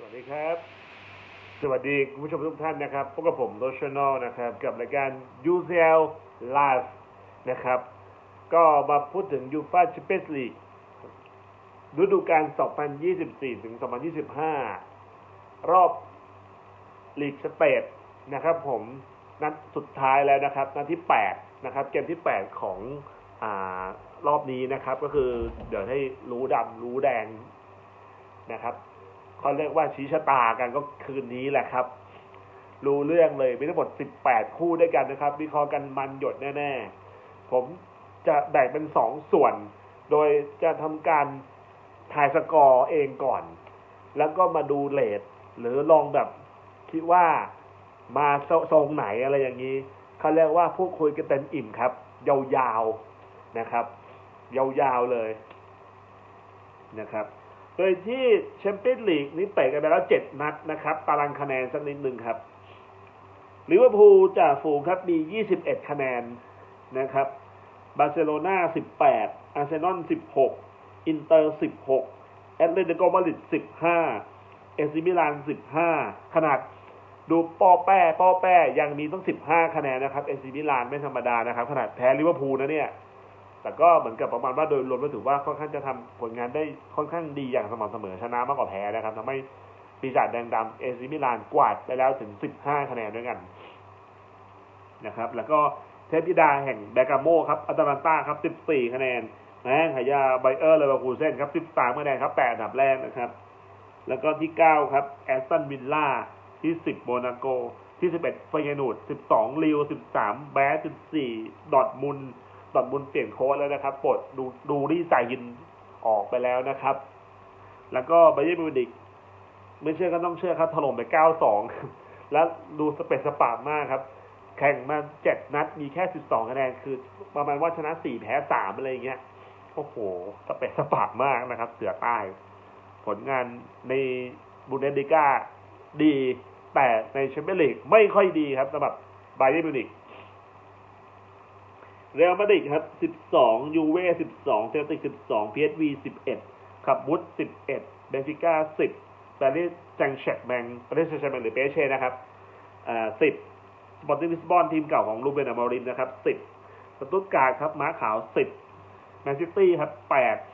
สวัสดีครับ สวัสดีคุณผู้ชมทุกท่านนะครับพบกับผมโรชนอลนะครับ กับรายการ UCL Live นะครับ ก็มาพูดถึงยูฟาแชมเปี้ยนส์ลีกฤดูกาล 2024 ถึง 2025 รอบลีกสเตทนะครับ ผมนัดสุดท้ายแล้วนะครับ นัดที่ 8 นะครับ เกมที่ 8 ของอ่ารอบนี้นะครับ ก็คือเดี๋ยวให้รู้ดำรู้แดงนะครับ เขาเรียกว่าชี้ชะตากันก็คืนนี้แหละครับ รู้เรื่องเลยมีทั้งหมด 18 คู่ด้วยกันนะครับ วิเคราะห์กันมันหยดแน่ๆ ผมจะแบ่งเป็นสองส่วน โดยจะทำการถ่ายสกอร์เองก่อน แล้วก็มาดูเลทหรือลองแบบคิดว่ามาทรงไหนอะไรอย่างนี้เขาเรียกว่าพูดคุยกันเต็มอิ่มครับ ยาวๆนะครับ ยาวๆเลยนะครับ โดยที่แชมเปี้ยนลีกนี้เตะกันไปแล้วเจ็ดนัดนะครับ ตารางคะแนนสักนิดหนึ่งครับลิเวอร์พูลจ่าฝูงครับมี 21 คะแนนนะครับ บาร์เซโลนา18 อาร์เซนอล 16 อินเตอร์ 16 แอตเลติโกมาดริด 15 เอซิมิลาน 15 ขนาดดูปอแป้ปอแป้ยังมีต้อง 15 คะแนนนะครับ เอซิมิลานไม่ธรรมดานะครับ ขนาดแพ้ลิเวอร์พูลนะเนี่ย แต่ก็เหมือนกับประมาณว่าโดยรวมก็ถือว่าค่อนข้างจะทำผลงานได้ค่อนข้างดีอย่างสม่ำเสมอชนะมากกว่าแพ้นะครับทำให้ปีศาจแดงดำเอซิมิลานกวาดไปแล้วถึง 15 คะแนนด้วยกันนะครับ แล้วก็เทพธิดาแห่งแบกาโมครับอัตแลนตาครับ 14 คะแนนนะขายาไบเออร์เลเวอร์คูเซนครับ 13 คะแนนครับ 8 อันดับแรกนะครับ แล้วก็ที่ 9 ครับแอสตันวิลล่าที่ 10โมนาโก ที่ 11เฟยนูด12 ลิว 13 แบส14 ดอทมุน ดอทมุนเปลี่ยนโค้ดแล้วนะครับปลดดูดูรี่ใส่ยินออกไปแล้วนะครับ แล้วก็ไบเยอร์มิวนิกไม่เชื่อก็ต้องเชื่อครับถล่มไป 9-2 แล้วดูสเปซสปาร์มากครับ แข่งมาเจ็ดนัดมีแค่ 12 คะแนน คือประมาณว่าชนะ 4 แพ้ 3 อะไรอย่างเงี้ย โอ้โห สเปซสปาร์มากนะครับ เสือใต้ ผลงานในบูเดนดิก้าดี แต่ในแชมเปี้ยนลีกไม่ค่อยดีครับสำหรับไบเยอร์มิวนิก เรอัลมาดริดครับ 12 ยูเว่ 12 เซลติก 12 พีเอสวี 11 ขับบุต11 เบนฟิก้า 10 ปารีสแซงต์แชร์แมงปารีสแซงต์แชร์แมงหรือเปเช่นะครับอ่า10 สปอร์ติ้งลิสบอนทีมเก่าของลูเบนอมอริมนะครับ 10 สตุตการ์ดครับ ม้าขาว 10 แมนซิตี้ครับ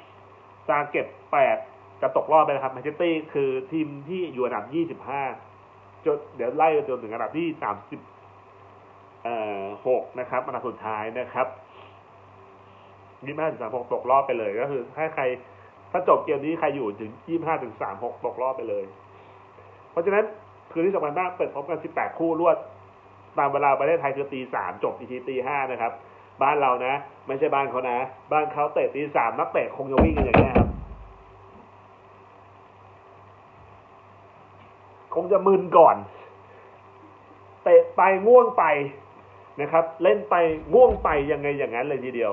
8 ซาเก็ต8จะตกรอบไปนะครับ แมนซิตี้คือทีมที่อยู่อันดับ 25จนเดี๋ยวไล่จนถึงอันดับที่ 30 หกนะครับอันดับสุดท้ายนะครับยี่ห้าถึงสามหกตกรอบไปเลย ก็คือถ้าใครถ้าจบเกมนี้ใครอยู่ถึงยี่ห้าถึงสามหกตกรอบไปเลย เพราะฉะนั้นคืนที่สำคัญมากเปิดพร้อมกันสิบแปดคู่รวด ตามเวลาประเทศไทยคือตีสามจบอีกทีตีห้านะครับ บ้านเรานะ ไม่ใช่บ้านเขานะ บ้านเขาเตะตีสามนักเตะคงจะวิ่งกันอย่างนี้ครับคงจะมึนก่อน เตะไปง่วงไป นะครับ เล่นไปง่วงไปยังไงอย่างนั้นเลยทีเดียว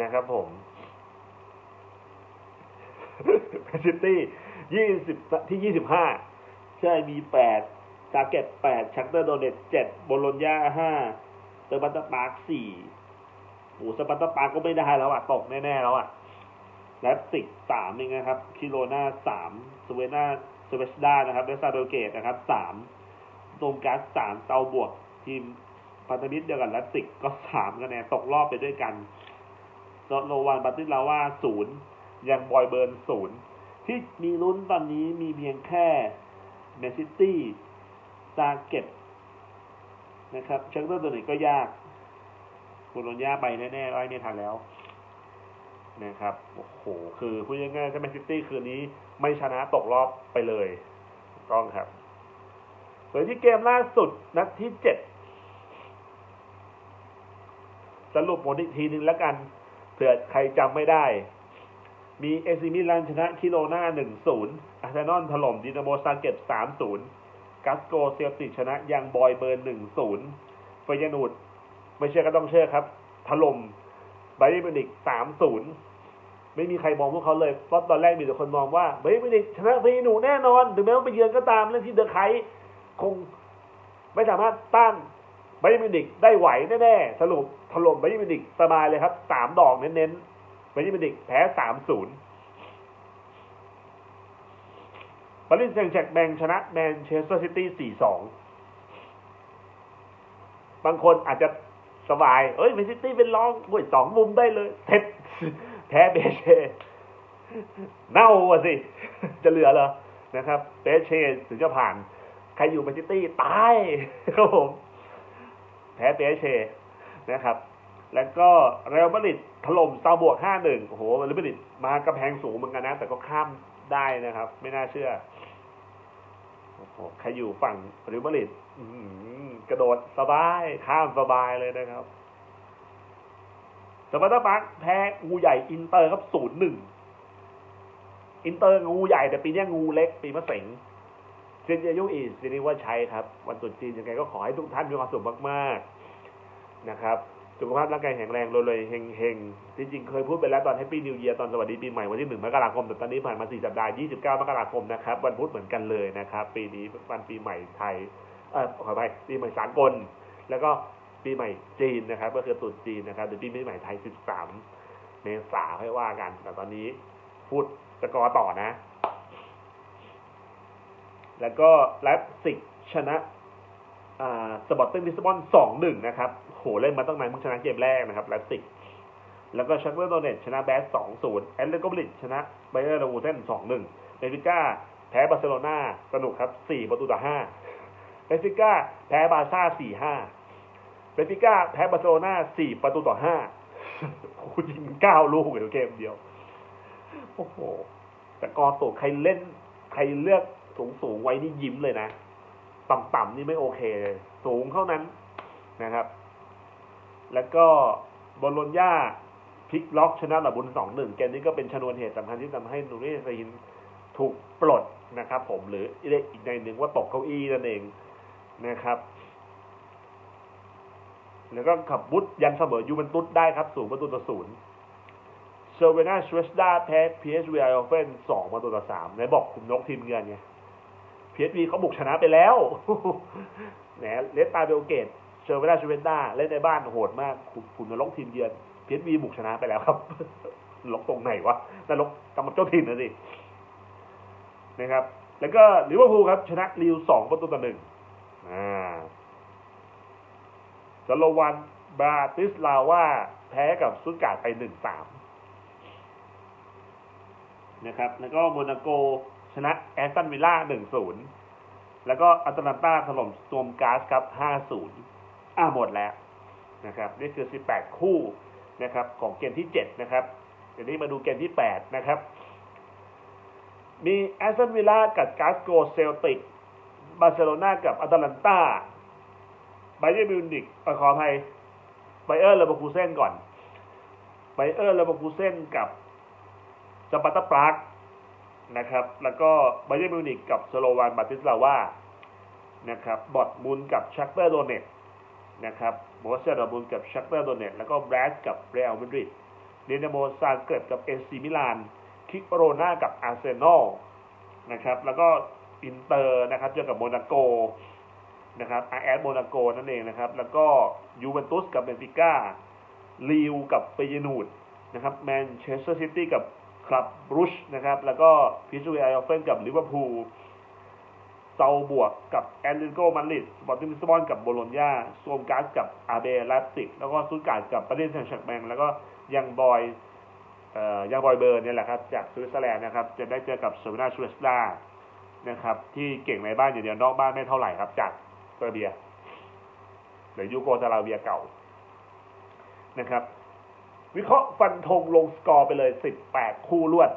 นะครับผมแมนซิตี้ยี่สิบที่ยี่สิบห้าใช่มีแปดซาเก็ตแปดชักเตอร์โดเนตเจ็ดโบโลญญาห้าเตอร์บัตเตอร์ปาร์คสี่โอ้สปัตเตอร์ปาร์คก็ไม่ได้แล้วอะ ตกแน่ ๆ แล้วอะแลปติกสามเองนะครับ คิโรนาสามสเวนาสเวสดานะครับเดซาโดเกตนะครับสามโดมการสามเตาบวกทีม พันธมิตรเดียวกันแลปติกก็สามคะแนนตกรอบไปด้วยกันโนวันบัตติลาว่าศูนย์ยังบอยเบิร์นศูนย์ที่มีลุ้นตอนนี้มีเพียงแค่แมนซิตี้ซาเก็ตนะครับเชคเตอร์ตัวนี้ก็ยากโบโลญญาไปแน่ๆไอ้ไม่ทันแล้วนะครับ โอ้โห คือพูดง่ายๆถ้าแมนซิตี้คืนนี้ไม่ชนะตกรอบไปเลยถูกต้องครับโดยที่เกมล่าสุดนัดที่เจ็ด สรุปผลอีกทีนึงแล้วกันเผื่อใครจำไม่ได้ มีเอซิมิลันชนะคิโลนา1-0อาร์เซนอลถล่มดินาโมซาเก็ต3-0กัสโกเซลติชนะยังบอยเบิร์น1-0เฟยนูดไม่เชื่อก็ต้องเชื่อครับ ถล่มไบเยอร์มิวนิก3-0ไม่มีใครมองพวกเขาเลยเพราะตอนแรกมีแต่คนมองว่าไบเยอร์มิวนิกชนะเฟยนูแน่นอน ถึงแม้ว่าไปเยือนก็ตามเล่นที่เดอะไคท์คงไม่สามารถต้าน ไบย์มินิกได้ไหวแน่ๆสรุปถล่มไบย์มินิกสบายเลยครับสามดอกเน้นๆไบย์มินิกแพ้สามศูนย์ปารีสแซงต์แชกแมงชนะแมนเชสเตอร์ซิตี้4-2บางคนอาจจะสบาย เอ้ยแมนซิตี้เป็นรองโอ้ยสองมุมได้เลยเท็ดแพ้เบเชเน่าอะสิ จะเหลือเหรอนะครับเบเชถึงจะผ่าน ใครอยู่แมนซิตี้ตายครับผม พ้เบเชนะครับ แล้วก็เรอัลมาดริดถล่มซาบวก5-1โอ้โหเรอัลมาดริดมากระแพงสูงเหมือนกันนะ แต่ก็ข้ามได้นะครับ ไม่น่าเชื่อโอ้โหใครอยู่ฝั่งเรอัลมาดริดกระโดดสบายข้ามสบายเลยนะครับสปาร์ตาปักแพ้งูใหญ่อินเตอร์ครับ0-1อินเตอร์งูใหญ่แต่ปีนี้งูเล็ก ปีมะเส็ง เซนเจยุอีสซีนิว่าใช้ครับ วันตรุษจีนยังไงก็ขอให้ทุกท่านมีความสุขมากๆนะครับ สุขภาพร่างกายแข็งแรงรวยๆเฮงๆจริงๆเคยพูดไปแล้วตอนแฮปปี้นิวเยียร์ตอนสวัสดีปีใหม่วันที่1มกราคมแต่ตอนนี้ผ่านมา4สัปดาห์29มกราคมนะครับ วันพุธเหมือนกันเลยนะครับ ปีนี้วันปีใหม่ไทยเออขอไปปีใหม่สากล แล้วก็ปีใหม่จีนนะครับ ก็คือตรุษจีนนะครับหรือปีใหม่ไทย13เมษาให้ว่ากัน แต่ตอนนี้พูดสกอต่อนะ แล้วก็แลปซิกชนะอ่าสปอร์ติ้งลิสบอนสองหนึ่งนะครับโหเล่นมาตั้งนานเพิ่งชนะเกมแรกนะครับแลปซิกแล้วก็ชักเวอร์โดเนตชนะแบสสองศูนย์แอตเลติโกบลิดชนะไบเออร์ลวูเทนสองหนึ่งเบฟิก้าแพ้บาร์เซโลนาสนุกครับสี่ประตูต่อห้าเบฟิก้าแพ้บาร์ซ่าสี่ห้าเบฟิก้าแพ้บาร์เซโลนาสี่ประตูต่อห้าโอ้โหยิงเก้าลูกในเกมเดียว โอ้โหแต่กอสูใครเล่น ใครเลือก สูงสูงๆไว้นี่ยิ้มเลยนะ ต่ำๆนี่ไม่โอเคเลยสูงเท่านั้นนะครับ แล้วก็บอลโลญญาพลิกล็อกชนะลาบุนสองหนึ่งเกมนี้ก็เป็นชนวนเหตุสำคัญที่ทำให้นูเรสซินถูกปลดนะครับผมหรืออีกในหนึ่งว่าตกเก้าอี้นั่นเองนะครับ แล้วก็ขับบุตยันเสมอยูเวนตุสได้ครับสูงประตูต่อศูนย์เซอร์เวนาชเวสดาแพ้พีเอสวีไอโอเฟนสองประตูต่อสามไหนบอกคุมนกทีมเงินไง เอสวีเขาบุกชนะไปแล้วแหนเลสตาเบลเกตเซอร์เวนาชเวสดาเล่นในบ้านโหดมากคุมคุมนรกทีมเยือนเพีเอสวีบุกชนะไปแล้วครับนรกตรงไหนวะนรกกำกับเจ้าถิ่นนะสินะครับ แล้วก็ลิเวอร์พูลครับชนะลิวสองประตูต่อหนึ่งอ่าสโลวันบาติสลาว่าแพ้กับซุตการ์ดไปหนึ่งสามนะครับ แล้วก็โมนาโก ชนะแอสตันวิลล่าหนึ่งศูนย์แล้วก็อัตแลนตาถล่มสโตมกาสครับห้าศูนย์อ่าหมดแล้วนะครับนี่คือสิบแปดคู่นะครับของเกมที่เจ็ดนะครับเดี๋ยวนี้มาดูเกมที่แปดนะครับ มีแอสตันวิลล่ากับกาสโกเซลติกบาร์เซโลนากับอัตแลนตาไบเออร์มิวนิกขออภัยไบเออร์เลเวอร์คูเซนก่อนไบเออร์เลเวอร์คูเซนกับสปาร์ตาปราก นะครับ แล้วก็ไบเออร์มิวนิกกับสโลวานบาติสลาว่านะครับบอดมุนกับชักเตอร์โดเนตนะครับโมเสสดอร์มุนกับชักเตอร์โดเนตแล้วก็แบรสกับเรอัลมาดริดเดนโมซาเกรบกับเอซีมิลานคิกโรนากับอาร์เซนอลนะครับ แล้วก็อินเตอร์นะครับเจอกับโมนาโกนะครับอาแอดโมนาโกนั่นเองนะครับ แล้วก็ยูเวนตุสกับเบนฟิก้าลีวกับเปยนูดนะครับแมนเชสเตอร์ซิตี้กับ คลับบรูชนะครับ แล้วก็พิซูไอออฟเฟนกับลิเวอร์พูลเซาบวกกับแอตเลติโกมาดริดสปอร์ติ้งลิสบอนกับโบโลญญาโซมการ์สกับอาเบลาสติก แล้วก็ซุตการ์ดกับปาระเทศแซงต์แชร์แมงแล้วก็ยังบอยเอ่อยังบอยเบิร์นเนี่ยแหละครับจากสวิตเซอร์แลนด์นะครับ จะได้เจอกับเซอร์วินาชูเวสดานะครับ ที่เก่งในบ้านอย่างเดียวนอกบ้านไม่เท่าไหร่ครับจากเซอร์เบียหรือยูโกสลาเวียเก่านะครับ วิเคราะห์ฟันธงลงสกอร์ไปเลย 18 คู่รวด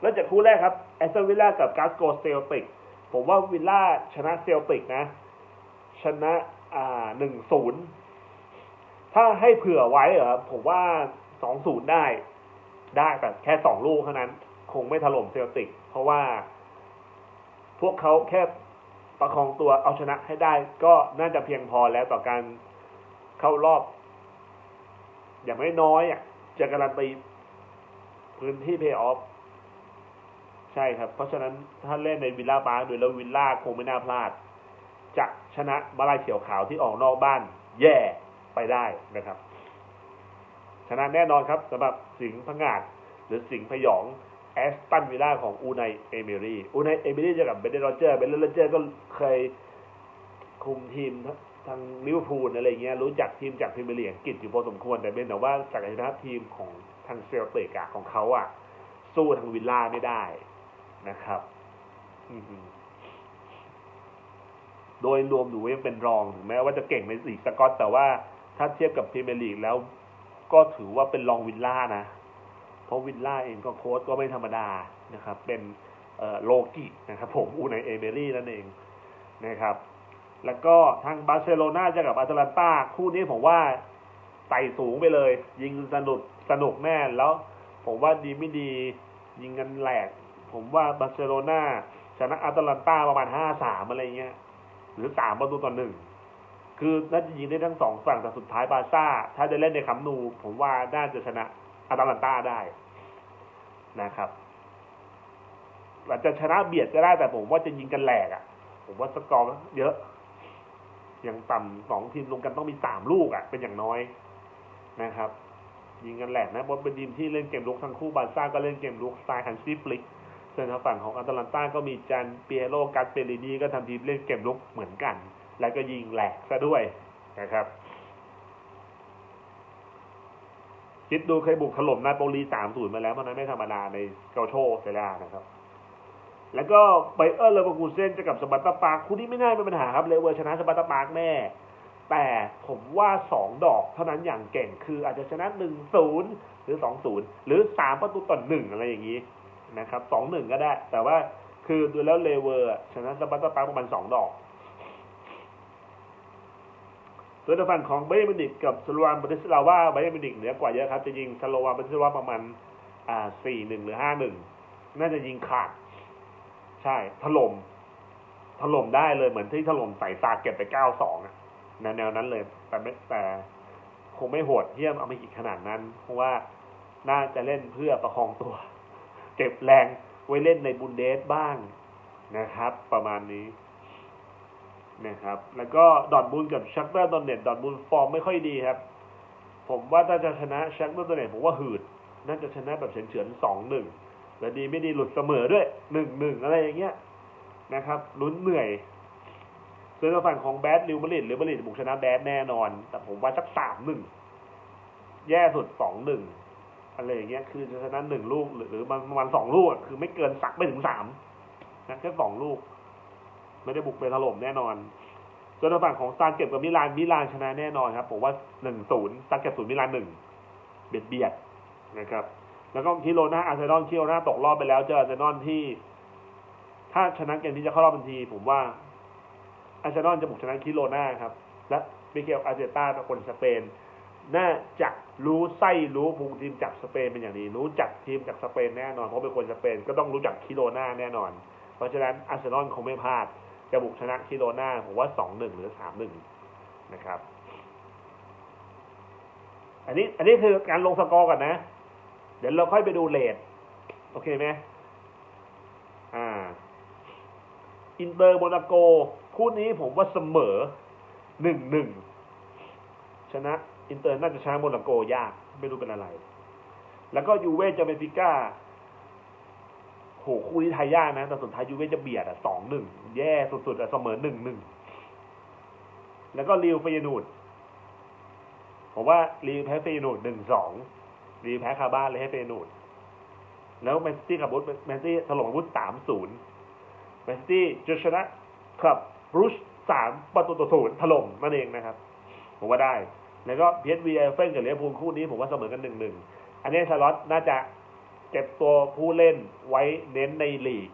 แล้วจากคู่แรกครับแอสตันวิลล่ากับกาสโกเซลติก ผมว่าวิลล่าชนะเซลติกนะ ชนะอ่าหนึ่งศูนย์ถ้าให้เผื่อไว้เหรอผมว่าสองศูนย์ได้ ได้แต่แค่สองลูกเท่านั้น คงไม่ถล่มเซลติก เพราะว่า พวกเขาแค่ประคองตัวเอาชนะให้ได้ ก็น่าจะเพียงพอแล้วต่อการเข้ารอบ อย่างไม่น้อยอะจะการันตีพื้นที่เพย์ออฟใช่ครับ เพราะฉะนั้นถ้าเล่นในวิลล่าบาร์ด้วยแล้ววิลล่าคงไม่น่าพลาด จะชนะมาลายเขียวขาวที่ออกนอกบ้าน แย่ไปได้นะครับ ชนะแน่นอนครับสำหรับสิงห์พงาดหรือสิงห์พยองแอสตันวิลล่าของอูไนเอเมรี่อูไนเอเมรี่เจอกับเบนเดนโรเจอร์เบนเดนโรเจอร์ก็เคยคุมทีม ทางลิเวอร์พูลอะไรเงี้ยรู้จักทีมจากพรีเมียร์ลีกอังกฤษอยู่พอสมควรแต่เป็นแต่ว่าศักยภาพทีมของทางเซลติกอะของเขาอะสู้ทางวิลล่าไม่ได้นะครับโดยรวมดูว่ายังเป็นรองถึงแม้ว่าจะเก่งในลีสกอต แต่ว่าถ้าเทียบกับพรีเมียร์ลีกแล้ว ก็ถือว่าเป็นรองวิลล่านะ เพราะวิลล่าเองก็โค้ชก็ไม่ธรรมดานะครับ เป็นโลกินะครับ ผมอูในเอเมรี่นั่นเองนะครับ แล้วก็ทางบาร์เซโลนาเจอกับอาตแลนตาคู่นี้ผมว่าไต่สูงไปเลย ยิงสนุกสนุกแน่แล้ว ผมว่าดีไม่ดียิงกันแหลก ผมว่าบาร์เซโลนาชนะอาตแลนตาประมาณห้าสามอะไรเงี้ยหรือสามประตูต่อหนึ่งคือน่าจะยิงได้ทั้งสองฝั่งแต่สุดท้ายบาซ่า ถ้าจะเล่นในคัมนู ผมว่าน่าจะชนะอาตแลนตาได้นะครับอาจจะชนะเบียดก็ได้แต่ผมว่าจะยิงกันแหลกอะ ผมว่าสกอร์เยอะ อย่างต่ำสองทีมรวมกันต้องมีสามลูกอะ เป็นอย่างน้อยนะครับ ยิงกันแหลกนะเพราะเป็นทีมที่เล่นเกมลุกทั้งคู่บาร์ซ่าก็เล่นเกมลุกสไตล์ฮันซีฟลิกส่วนทางฝั่งของอัตแลนตาก็มีจันเปียโรกัสเปรินีก็ทำทีมเล่นเกมลุกเหมือนกัน แล้วก็ยิงแหลกซะด้วยนะครับคิดดูเคยบุกถล่มนาโปลีสามศูนย์มาแล้วเมันนั้นไม่ธรรมดาในเกาโชเซเรียนะครับ แล้วก็ไบเออร์เลเวอร์คูเซนจะกับสปัตตาปาคู่นี้ไม่น่าเป็นปัญหาครับเลเวอร์ชนะสปัตตาปาแน่แต่ผมว่าสองดอกเท่านั้นอย่างเก่งคืออาจจะชนะหนึ่งศูนย์หรือสองศูนย์หรือสามประตูต่อหนึ่งอะไรอย่างนี้นะครับสองหนึ่งก็ได้ แต่ว่าคือดูแล้วเลเวอร์ชนะสปัตตาปาประมาณสองดอกส่วนทางฝั่งของเบย์มินิกกับสโลวานบริสลาว่าเบย์มินิกเหนือกว่าเยอะครับ จะยิงสโลวานบริสลาว่าประมาณอ่าสี่หนึ่งหรือห้าหนึ่งน่าจะยิงขาด ใช่ถล่มถล่มได้เลยเหมือนที่ถล่มใส่ซาเก็บไปเก้าสองแนวแนวนั้นเลย แต่ไม่แต่คงไม่โหดเยี่ยมเอาม่กี่ขนาดนั้น เพราะว่าน่าจะเล่นเพื่อประคองตัว เก็บแรงไว้เล่นในบุนเดสบ้างนะครับ ประมาณนี้นะครับ แล้วก็ดอร์ทมุนด์กับชักเตอร์ดอนเน็ตดอร์ทมุนด์ฟอร์มไม่ค่อยดีครับ ผมว่าถ้าจะชนะชักเตอร์ดอนเน็ตผมว่าหืด น่าจะชนะแบบเฉือนๆสองหนึ่ง และดีไม่ดีหลุดเสมอด้วยหนึ่งหนึ่งอะไรอย่างเงี้ยนะครับลุ้นเหนื่อยส่วนทางฝั่งของแบดลิวมาริดหรือมาริดบุกชนะแบดแน่นอน แต่ผมว่าสักสามหนึ่งแย่สุดสองหนึ่งอะไรอย่างเงี้ย คือจะชนะหนึ่งลูกหรือหรือประมาณสองลูกคือไม่เกินสักไม่ถึงสามนะแค่สองลูก ไม่ได้บุกไปถล่มแน่นอนส่วนทางฝั่งของซานเก็บกับมิลานมิลานชนะแน่นอนครับ ผมว่าหนึ่งศูนย์ซานเก็บศูนย์มิลานหนึ่งเบียดเบียดนะครับ แล้วก็คิโรนาอาร์เซนอลคิโรนาตกรอบไปแล้วเจออาร์เซนอลที่ ถ้าชนะเกมที่จะเข้ารอบทันที ผมว่าอาร์เซนอลจะบุกชนะคิโรนาครับ และมิเกลอาร์เจต้าเป็นคนสเปน น่าจะรู้ไส้รู้ภูมิทีมจากสเปนเป็นอย่างดีรู้จักทีมจากสเปนแน่นอนเพราะเป็นคนสเปนก็ต้องรู้จักคิโรนาแน่นอน เพราะฉะนั้นอาร์เซนอลคงไม่พลาดจะบุกชนะคิโรนาผมว่าสองหนึ่งหรือสามหนึ่งนะครับ อันนี้อันนี้คือการลงสกอร์ก่อนนะ เดี๋ยวเราค่อยไปดูเลทโอเคไหมอ่า อินเตอร์โมนาโก คู่นี้ผมว่าเสมอหนึ่งหนึ่งชนะ อินเตอร์น่าจะชนะโมนาโกยาก ไม่รู้เป็นอะไร แล้วก็ยูเว่จะเป็นฟิก้าโหคู่นี้ไทยยากนะ แต่สุดท้ายยูเว่จะเบียดอะสองหนึ่งแย่สุดๆอะเสมอหนึ่งหนึ่งแล้วก็ริวเฟยนูดผมว่าริวแพ้เฟยนูดหนึ่งสอง ริวแพ้คาบ้านเลยให้เฟนูดแล้วแมนซิตี้ขับรถแมนซิตี้ถล่มอาวุธสามศูนย์แมนซิตี้จะชนะครับบรูชสามประตูต่อศูนย์ถล่มนั่นเองนะครับ ผมว่าได้ แล้วก็พีเอสวีเอเฟนกับเลียพูลคู่นี้ผมว่าเสมอกันหนึ่งหนึ่งอันนี้ชาร์ลอตน่าจะเก็บตัวผู้เล่นไว้เน้นในลีก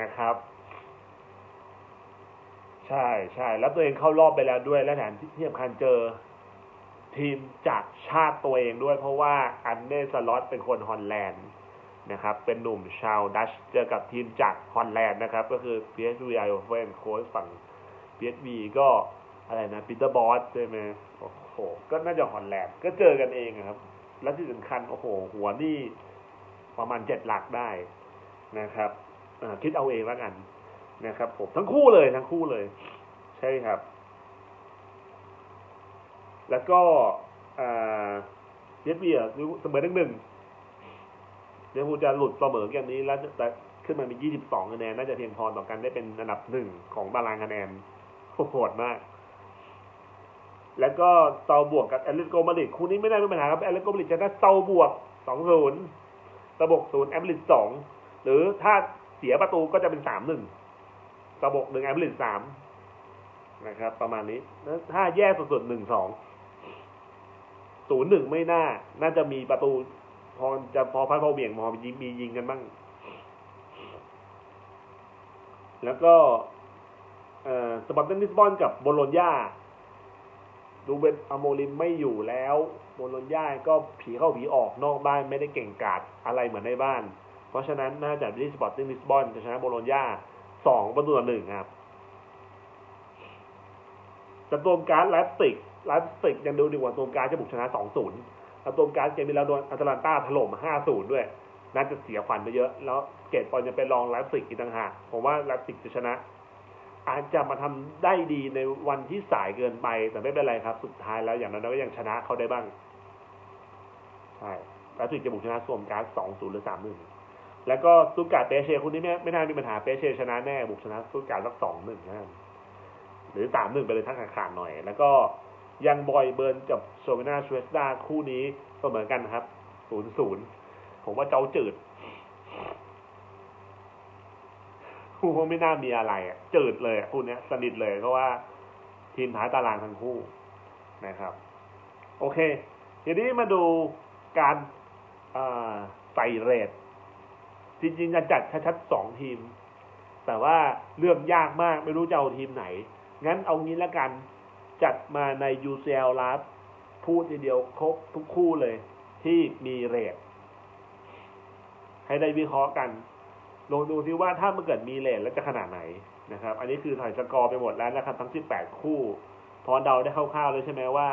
นะครับ ใช่ใช่แล้วตัวเองเข้ารอบไปแล้วด้วยและแถมที่สำคัญเจอ ทีมจากชาติตัวเองด้วยเพราะว่าอันเนสล็อตเป็นคนฮอลแลนด์นะครับเป็นหนุ่มชาวดัชเจอกับทีมจากฮอลแลนด์นะครับ ก็คือ PSV i o f e n โอเฟนโค้ชฝั่ง PSV ก็อะไรนะปีเตอร์บอสใช่ไหมโอ้โหก็น่าจะฮอลแลนด์ก็เจอกันเองครับ และที่สำคัญโอ้โห หัวนี่ประมาณเจ็ดหลักได้นะครับคิดเอาเองแล้วกันนะครับผมทั้งคู่เลยทั้งคู่เลย ใช่ครับ แล้วก็เยสเบียเสมอหนึ่งหนึ่งลิเวอร์พูจะหลุดเสมอเกมนี้แล้วจะขึ้นมามี22คะแนนน่าจะเพียงพอต่อกันได้เป็นอันดับหนึ่งของตารางคะแนนโหดมาก แล้วก็เซาบวกกับแอตเลติโกมาดริดคู่นี้ไม่ได้มีปัญหาครับแอตเลติโกมาดริดชนะเซาบวก2-0เซาบก0แอตเลติก2หรือถ้าเสียประตูก็จะเป็น 3-1เซาบก1แอตเลติก3นะครับ ประมาณนี้แล้วถ้าแย่สุดๆ1-2 0-1ไม่น่า น่าจะมีประตู พอจะพอพัดพอเบี่ยงพอมียิงมียิงกันบ้าง แล้วก็เอ่อสปอร์ติ้งลิสบอนกับโบโลญญาดูเบนอโมลิมไม่อยู่แล้ว โบโลญญาก็ผีเข้าผีออกนอกบ้านไม่ได้เก่งกาจอะไรเหมือนในบ้าน เพราะฉะนั้นน่าจะที่สปอร์ติ้งลิสบอนจะชนะโบโลญญาสองประตูต่อหนึ่งครับแต่ตัวการ์ดไลฟ์สติก ไลฟ์สติกยังดูดีกว่าตัวการจะบุกชนะสองศูนย์แล้วตัวการเกมนี้แล้วโดนอัตแลนตาถล่มห้าศูนย์ด้วย น่าจะเสียขวัญไปเยอะ แล้วเกตปอนจะไปลองไลฟ์สติกอีกต่างหากผมว่าไลฟ์สติกจะชนะ อาจจะมาทำได้ดีในวันที่สายเกินไป แต่ไม่เป็นไรครับ สุดท้ายแล้วอย่างนั้นก็ยังชนะเขาได้บ้าง ใช่แล้วถึงจะบุกชนะสวมการ์ดสองศูนย์หรือสามหนึ่งแล้วก็สตุตการ์เปเช่คุณนี้ไม่ไม่น่ามีปัญหาเปเช่ชนะแน่บุกชนะสตุตการ์สักสองหนึ่งนะหรือสามหนึ่งไปเลยทั้งขาดๆหน่อย แล้วก็ ยังบอยเบิร์นกับโซเวนาชเวสดาคู่นี้เสมอกันนะครับศูนย์ศูนย์ผมว่าเจ้าจืดคู่คงไม่น่ามีอะไรอะจืดเลยคู่นี้สนิทเลยเพราะว่าทีมท้ายตารางทั้งคู่นะครับ โอเค ทีนี้มาดูการใส่เรทจริงๆจะจัดชัดๆสองทีม แต่ว่าเลือกยากมากไม่รู้จะเอาทีมไหน งั้นเอางี้ละกัน จัดมาใน UCL ลับพูดทีเดียวครบทุกคู่เลย ที่มีเรทให้ได้วิเคราะห์กันลองดูที่ว่าถ้ามันเกิดมีเลทแล้วจะขนาดไหนนะครับ อันนี้คือถ่ายสกอร์ไปหมดแล้วนะครับ ทั้ง 18 คู่ พอเดาได้คร่าวๆเลยใช่ไหมว่า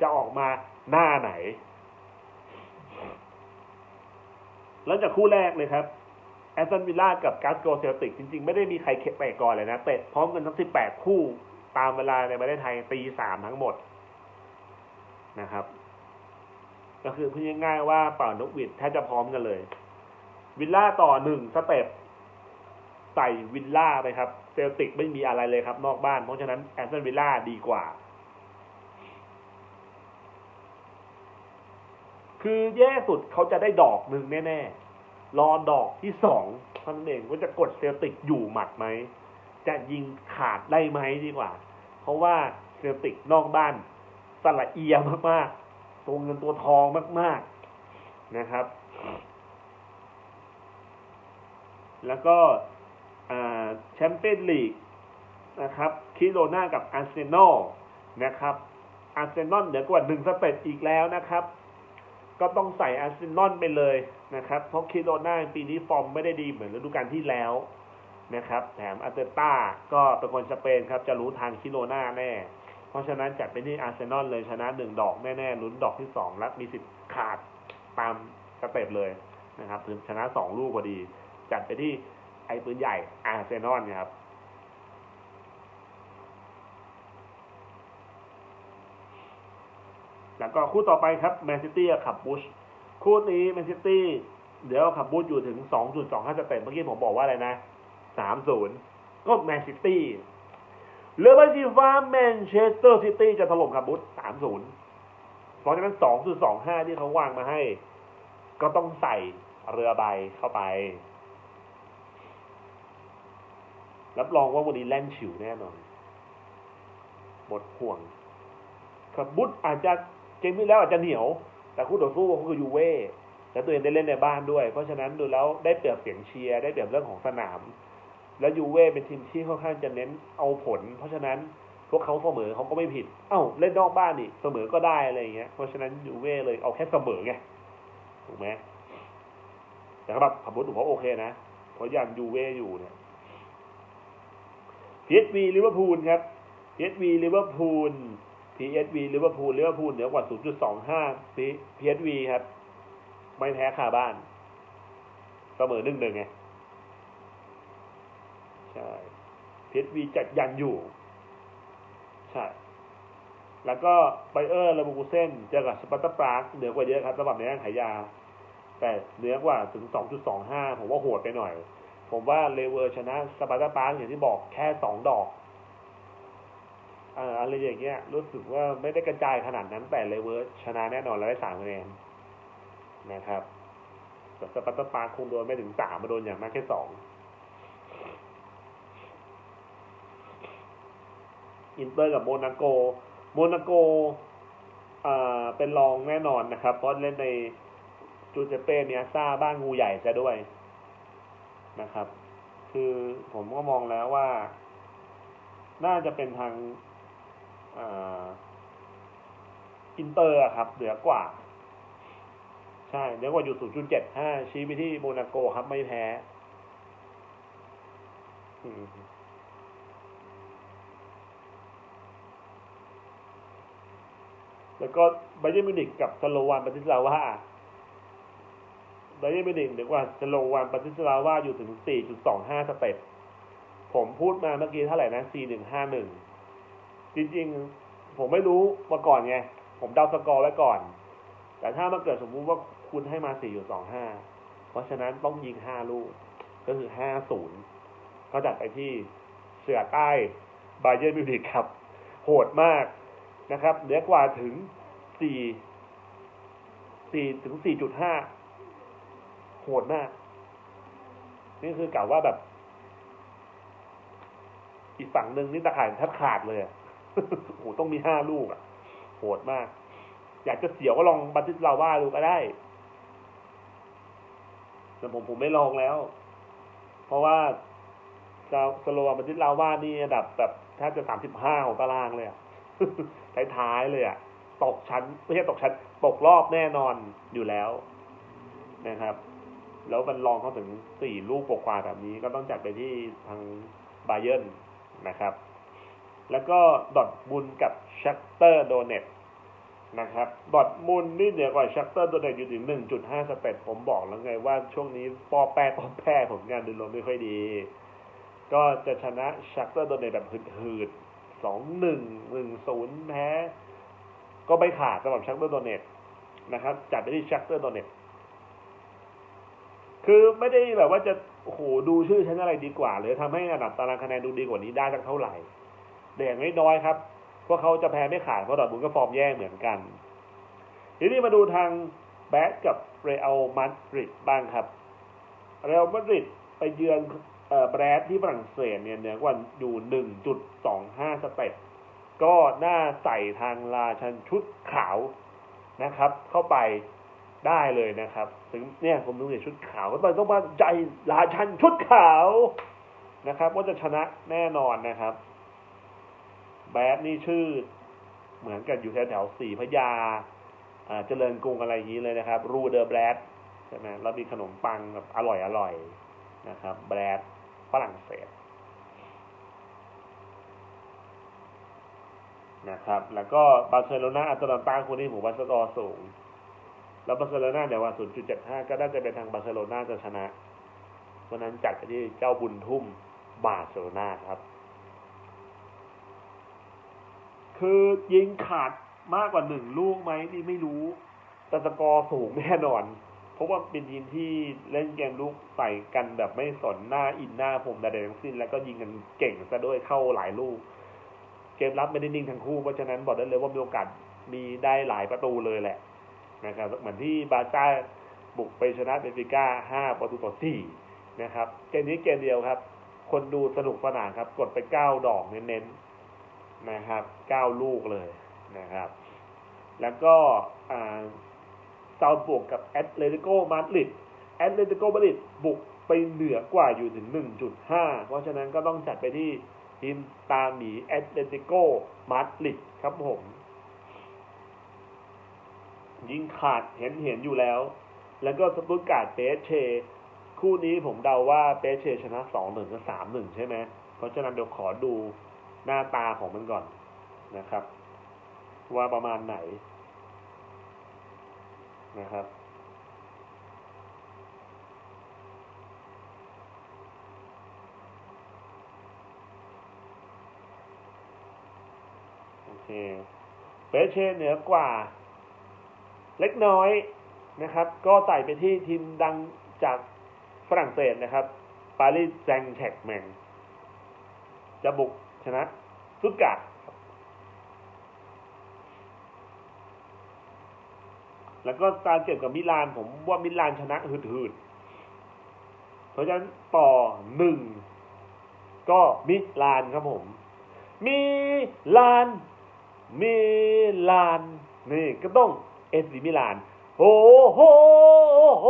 จะออกมาหน้าไหน แล้วจากคู่แรกเลยครับแอสตันวิลล่ากับกาสโกเซลติกจริงๆ ไม่ได้มีใครเข็ดไปก่อนเลยนะเตะพร้อมกันทั้ง 18 คู่ ตามเวลาในประเทศไทยตีสามทั้งหมดนะครับ ก็คือพูดง่ายๆว่าเป่านกหวีดแทบจะพร้อมกันเลย วิลล่าต่อหนึ่งสเต็ปใส่วิลล่าไปครับเซลติกไม่มีอะไรเลยครับ นอกบ้านเพราะฉะนั้นแอสตันวิลล่าดีกว่า คือแย่สุดเขาจะได้ดอกหนึ่งแน่ๆ รอดอกที่สองเท่านั้นเองว่าจะกดเซลติกอยู่หมัดไหม จะยิงขาดได้ไหมดีกว่า ราะว่าเซลติกนอกบ้านสละเอียมากๆ ตัวเงินตัวทองมาก ๆนะครับ แล้วก็แชมเปี้ยนลีกนะครับคิโรนากับอาร์เซนอลนะครับอาร์เซนอลเดี๋ยวกว่าหนึ่งสเต็ปอีกแล้วนะครับ ก็ต้องใส่อาร์เซนอลไปเลยนะครับ เพราะคิโรนาปีนี้ฟอร์มไม่ได้ดีเหมือนฤดูกาลที่แล้ว นะครับ แถมอาร์เตต้าก็เป็นคนสเปนครับ จะรู้ทางคิโรนาแน่ เพราะฉะนั้นจัดไปที่อาร์เซนอลเลยชนะหนึ่งดอกแน่ๆลุ้นดอกที่สองและมีสิทธิ์ขาดตามสเต็ปเลยนะครับถึงชนะสองลูกพอดี จัดไปที่ไอ้ปืนใหญ่อาร์เซนอลครับแล้วก็คู่ต่อไปครับแมนซิตี้ขับบูชคู่นี้แมนซิตี้เดี๋ยวขับบูชอยู่ถึง 2.25สเต็ปเมื่อกี้ผมบอกว่าอะไรนะ 3-0ก็แมนซิตี้เรือใบสีฟ้าแมนเชสเตอร์ซิตี้จะถล่มขับบูช3-0เพราะฉะนั้น2.25ที่เขาวางมาให้ ก็ต้องใส่เรือใบเข้าไป รับรองว่าวันนี้แล่นฉิวแน่นอน หมดห่วงขับบุตอาจจะเกมที่แล้วอาจจะเหนียว แต่คู่ต่อสู้ก็คือยูเว่และตัวเองได้เล่นในบ้านด้วย เพราะฉะนั้นดูแล้วได้เปรียบเสียงเชียร์ได้เปรียบเรื่องของสนาม แล้วยูเว่เป็นทีมที่ค่อนข้างจะเน้นเอาผล เพราะฉะนั้นพวกเขาเสมอเขาก็ไม่ผิด เอ้าเล่นนอกบ้านนี่เสมอก็ได้อะไรอย่างเงี้ย เพราะฉะนั้นยูเว่เลยเอาแค่เสมอไง ถูกไหมแต่สำหรับขับบุตผมว่าโอเคนะ เพราะยังยูเว่อยู่เนี่ยพีเอสวีลิเวอร์พูลครับพีเอสวีลิเวอร์พูล PSV ลิเวอร์พูลลิเวอร์พูลเหนือกว่า 0.25 PSV ครับ ไม่แพ้คาบ้าน เสมอหนึ่งหนึ่งไง ใช่ PSV จัดยันอยู่ ใช่ แล้วก็ไบเออร์ลาบูกูเซนเจอกับสปาร์ตาปรากเหนือกว่าเยอะครับสำหรับในด้านขายยา แต่เหนือกว่าถึง 2.25 ผมว่าโหดไปหน่อย ผมว่าเลเวอร์ชนะสปาร์ตาปราร์อย่างที่บอกแค่สองดอกอะไรอย่างเงี้ยรู้สึกว่าไม่ได้กระจายขนาดนั้นแต่เลเวอร์ชนะแน่นอนแล้วได้สามคะแนนนะครับแต่สปาร์ตาปาร์คงโดนไม่ถึงสามมาโดนอย่างมากแค่สอง อินเตอร์กับโมนาโก โมนาโกอ่าเป็นรองแน่นอนนะครับ เพราะเล่นในจูเซเป้เมียซ่าบ้านงูใหญ่ซะด้วยนะครับ คือผมก็มองแล้วว่า น่าจะเป็นทางอินเตอร์ครับเหนือกว่า ใช่เหนือกว่าอยู่ 0.75 ชี้ไปที่โมนาโกครับไม่แพ้ แล้วก็ไบเยนมิวนิกกับสโลวานปาติสลาวาไบเยนมิวนิกหรือว่าสโลวานปาติสลาวาอยู่ถึง 4.25 สเต็ป ผมพูดมาเมื่อกี้เท่าไหร่นะ 4.151 จริงๆ ผมไม่รู้มาก่อนไง ผมเดาสกอร์ไว้ก่อน แต่ถ้ามาเกิดสมมุติว่าคุณให้มา 4.25 เพราะฉะนั้นต้องยิง 5 ลูก ก็คือ 5-0 ก็จัดไปที่เสือใต้ไบเยนมิวนิกครับ โหดมาก นะครับเหนือกว่าถึงสี่สี่ถึงสี่จุดห้าโหดมาก นี่คือกล่าวว่าแบบ อีกฝั่งหนึ่งนี่ตะข่ายแทบขาดเลยโอ้โหต้องมีห้าลูกอะ โหดมาก อยากจะเสียวก็ลองบันทึกเราว่าดูก็ได้แต่ผมผมไม่ลองแล้ว เพราะว่าสโลว์บันทึกเราว่านี่ระดับแบบแทบจะสามสิบห้าของตารางเลยอะ ท้ายๆเลยอะตกชั้นไม่ใช่ตกชั้น ตกรอบแน่นอนอยู่แล้วนะครับ แล้วมันลองเข้าถึงสี่ลูกกว่าแบบนี้ ก็ต้องจัดไปที่ทางบาเยนนะครับ แล้วก็ดอทบุนกับชักเตอร์โดเนตนะครับดอทมุนนี่เหนือกว่าชักเตอร์โดเนตอยู่ถึงหนึ่งจุดห้าสเต็ปผมบอกแล้วไงว่าช่วงนี้ปอแปรปอแปรผมงานดูลมไม่ค่อยดี ก็จะชนะชักเตอร์โดเนตแบบหืด สองหนึ่งหนึ่งศูนย์แพ้ ก็ไม่ขาดสำหรับชักเตอร์โดเนตนะครับ จัดไปที่ชักเตอร์โดเนตคือไม่ได้แบบว่าจะโอ้โหดูชื่อชั้นอะไรดีกว่า หรือทำให้อันดับตารางคะแนนดูดีกว่านี้ได้สักเท่าไหร่แต่อย่างน้อยครับพวกเขาจะแพ้ไม่ขาดเพราะดอทบุญก็ฟอร์มแย่เหมือนกัน ทีนี้มาดูทางแบ็กกับเรอัลมาดริดบ้างครับ เรอัลมาดริดไปเยือน แบรดที่ฝรั่งเศสเนี่ยเหนือกว่าอยู่หนึ่งจุดสองห้าสเต็ปก็น่าใส่ทางราชันชุดขาวนะครับ เข้าไปได้เลยนะครับ ถึงเนี่ยผมดูเนี่ยชุดขาวก็ต้องต้องมาใจราชันชุดขาวนะครับว่าจะชนะแน่นอนนะครับ แบดนี่ชื่อ เหมือนกันอยู่แถวแถวสี่พญาเจริญกรุงอะไรอย่างนี้เลยนะครับ รูเดอร์แบดใช่ไหมแล้วมีขนมปังแบบอร่อยอร่อยนะครับ แบรด ฝรั่งเศสนะครับ แล้วก็บาร์เซโลนาอัตแลนตาคนนี้ผมว่าสกอร์สูง แล้วบาร์เซโลนาเนี่ยว่า 0.75 ก็น่าจะเป็นทางบาร์เซโลนาจะชนะเพราะนั้นจัดที่เจ้าบุญทุ่มบาร์เซโลนาครับ คือยิงขาดมากกว่าหนึ่งลูกไหมนี่ไม่รู้ แต่สกอร์สูงแน่นอน เพราะว่าเป็นทีมที่เล่นเกมลุกใส่กันแบบไม่สนหน้าอินหน้าผมใดทั้งสิ้น แล้วก็ยิงกันเก่งซะด้วยเข้าหลายลูก เกมรับไม่ได้นิ่งทั้งคู่ เพราะฉะนั้นบอกได้เลยว่ามีโอกาสมีได้หลายประตูเลยแหละนะครับ เหมือนที่บาซ่าบุกไปชนะเบนฟิก้าห้าประตูต่อสี่นะครับ เกมนี้เกมเดียวครับ คนดูสนุกสนานครับ กดไปเก้าดอกเน้นๆนะครับเก้าลูกเลยนะครับ แล้วก็อ่า ซาบวกกับแอตเลติโกมาดริดแอตเลติโกมาดริดบุกไปเหนือกว่าอยู่ถึง 1.5 เพราะฉะนั้นก็ต้องจัดไปที่ทีมตาหมีแอตเลติโกมาดริดครับผมยิงขาดเห็นเห็นอยู่แล้ว แล้วก็สตุตการ์ดเปเช คู่นี้ผมเดาว่าเปเชชนะ 2-1กับ3-1 ใช่ไหม เพราะฉะนั้นเดี๋ยวขอดูหน้าตาของมันก่อนนะครับ ว่าประมาณไหน นะครับ โอเคเปเชเหนือกว่า เล็กน้อยนะครับ ก็ใส่ไปที่ทีมดังจากฝรั่งเศสนะครับ ปารีสแซงแชกแมงจะบุกชนะสตุตกาดครับ แล้วก็การเก็บกับมิลานผมว่ามิลานชนะหืดๆ เพราะฉะนั้นต่อหนึ่งก็มิลานครับผม มิลาน มิลาน นี่ก็ต้องเอสซีมิลานโอ้โหโห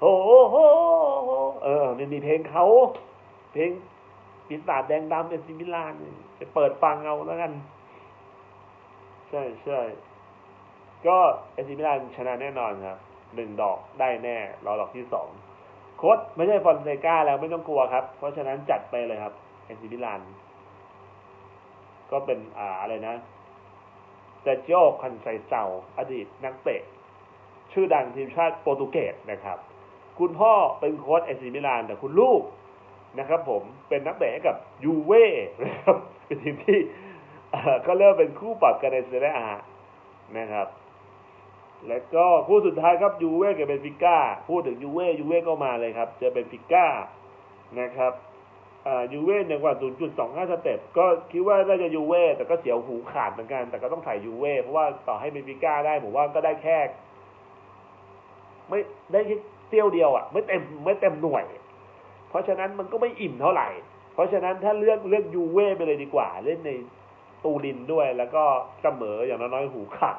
โอ้โหเออมันมีเพลงเขา เพลงปีศาจแดงดำเอสซีมิลานไปเปิดฟังเอาแล้วกัน ใช่ใช่ ก็เอซีมิลานชนะแน่นอนครับหนึ่งดอกได้แน่รอดอกที่สองโค้ดไม่ใช่ฟอนเซกาแล้วไม่ต้องกลัวครับ เพราะฉะนั้นจัดไปเลยครับเอซีมิลานก็เป็นอ่าอะไรนะเซโจคันไซเซาอดีตนักเตะ ชื่อดังทีมชาติโปรตุเกสนะครับ คุณพ่อเป็นโค้ชเอซีมิลาน แต่คุณลูกนะครับ ผมเป็นนักเตะกับยูเว่นะครับเป็นทีมที่เอ่อก็เริ่มเป็นคู่ปรับกันในเซเรียอานะครับ แล้วก็คู่สุดท้ายครับยูเว่กับเบนฟิก้าพูดถึงยูเว่ยูเว่ก็มาเลยครับ เจอเบนฟิก้านะครับอ่ายูเว่เนี่ยกว่า 0.25 สเต็ปก็คิดว่าน่าจะยูเว่แต่ก็เสียวหูขาดเหมือนกัน แต่ก็ต้องใส่ยูเว่เพราะว่าต่อให้เบนฟิก้าได้ผมว่าก็ได้แค่ไม่ได้แค่เตี้ยวเดียวอะไม่เต็มไม่เต็มหน่วย เพราะฉะนั้นมันก็ไม่อิ่มเท่าไหร่ เพราะฉะนั้นถ้าเลือกเลือกยูเว่ไปเลยดีกว่า เล่นในตูรินด้วย แล้วก็เสมออย่างน้อยๆหูขาด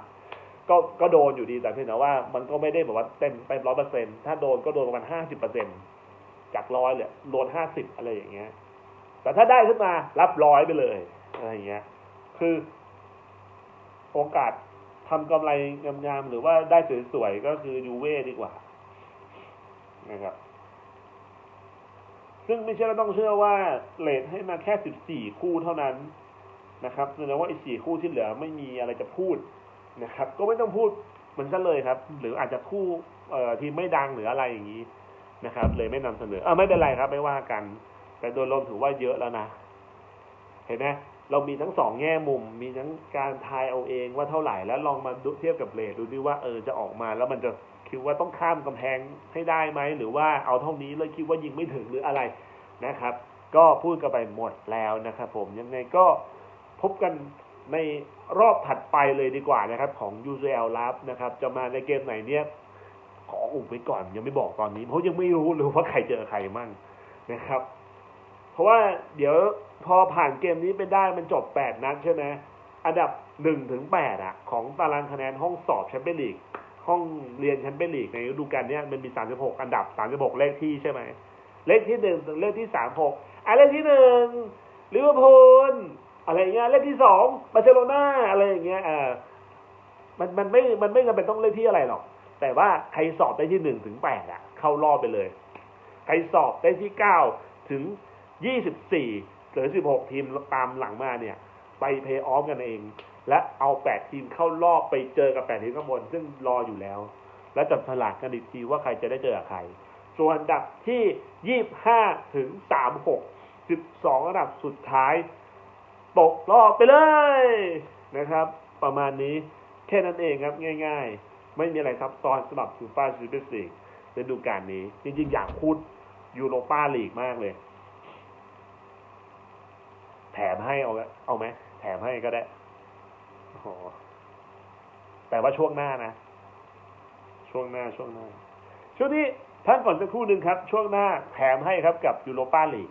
ก็ก็โดนอยู่ดีแต่เพียงแต่ว่า มันก็ไม่ได้แบบว่าเต็มเต็มร้อยเปอร์เซ็นถ้าโดนก็โดนประมาณห้าสิบเปอร์เซ็นจากร้อยเลยโดนห้าสิบอะไรอย่างเงี้ย แต่ถ้าได้ขึ้นมารับร้อยไปเลยอะไรอย่างเงี้ย คือโอกาสทำกำไรงามๆหรือว่าได้สวยๆก็คือยูเว่ดีกว่านะครับ ซึ่งไม่ใช่ว่าต้องเชื่อว่าเลทให้มาแค่สิบสี่คู่เท่านั้นนะครับแสดงว่าอีกสี่คู่ที่เหลือไม่มีอะไรจะพูด นะครับ ก็ไม่ต้องพูดมันซะเลยครับ หรืออาจจะคู่เอ่อทีมไม่ดังหรืออะไรอย่างนี้นะครับ เลยไม่นำเสนอเออไม่เป็นไรครับ ไม่ว่ากัน แต่โดยรวมถือว่าเยอะแล้วนะ เห็นไหมเรามีทั้งสองแง่มุม มีทั้งการทายเอาเองว่าเท่าไหร่แล้วลองมาดูเทียบกับเลทดูดิว่าเออจะออกมา แล้วมันจะคิดว่าต้องข้ามกำแพงให้ได้ไหมหรือว่าเอาเท่านี้เลยคิดว่ายิงไม่ถึงหรืออะไรนะครับ ก็พูดกันไปหมดแล้วนะครับ ผมยังไงก็พบกันใน รอบถัดไปเลยดีกว่านะครับ ของ UCL ลับนะครับ จะมาในเกมไหนเนี่ยขออุบไว้ก่อนยังไม่บอกตอนนี้ เพราะยังไม่รู้เลยว่าใครเจอใครมั่งนะครับ เพราะว่าเดี๋ยวพอผ่านเกมนี้ไปได้มันจบแปดนัดใช่ไหมอันดับหนึ่งถึงแปดอะของตารางคะแนนห้องสอบแชมเปี้ยนลีกห้องเรียนแชมเปี้ยนลีกในฤดูกาลเนี้ยมันมีสามสิบหกอันดับสามสิบหกเลขที่ใช่ไหมเลขที่หนึ่งถึงเลขที่สามหกอะเลขที่หนึ่งลิเวอร์พูล อะไรเงี้ยเลขที่สองบาร์เซโลนาอะไรอย่างเงี้ยอ่ามันมันไม่มันไม่จำเป็นต้องเลขที่อะไรหรอก แต่ว่าใครสอบได้ที่หนึ่งถึงแปดอะเข้ารอบไปเลย ใครสอบได้ที่เก้าถึงยี่สิบสี่หรือสิบหกทีมตามหลังมาเนี่ย ไปเพย์ออฟกันเอง และเอาแปดทีมเข้ารอบไปเจอกับแปดทีมข้างบน ซึ่งรออยู่แล้ว และจับฉลากกันอีกทีว่าใครจะได้เจอกับใคร ส่วนอันดับที่ยี่ห้าถึงสามหกสิบสองอันดับสุดท้าย ตกรอบไปเลยนะครับ ประมาณนี้แค่นั้นเองครับง่าย ๆ ไม่มีอะไรซับซ้อนสำหรับซูเปอร์ซูเปอร์ลีกฤดูกาลนี้ จริงๆ อยากพูดยูโรป้าลีกมากเลย แถมให้เอาเอาไหมแถมให้ก็ได้โอ้แต่ว่าช่วงหน้านะ ช่วงหน้าช่วงหน้า ช่วงนี้ท่านก่อนสักครู่หนึ่งครับ ช่วงหน้าแถมให้ครับกับยูโรป้าลีก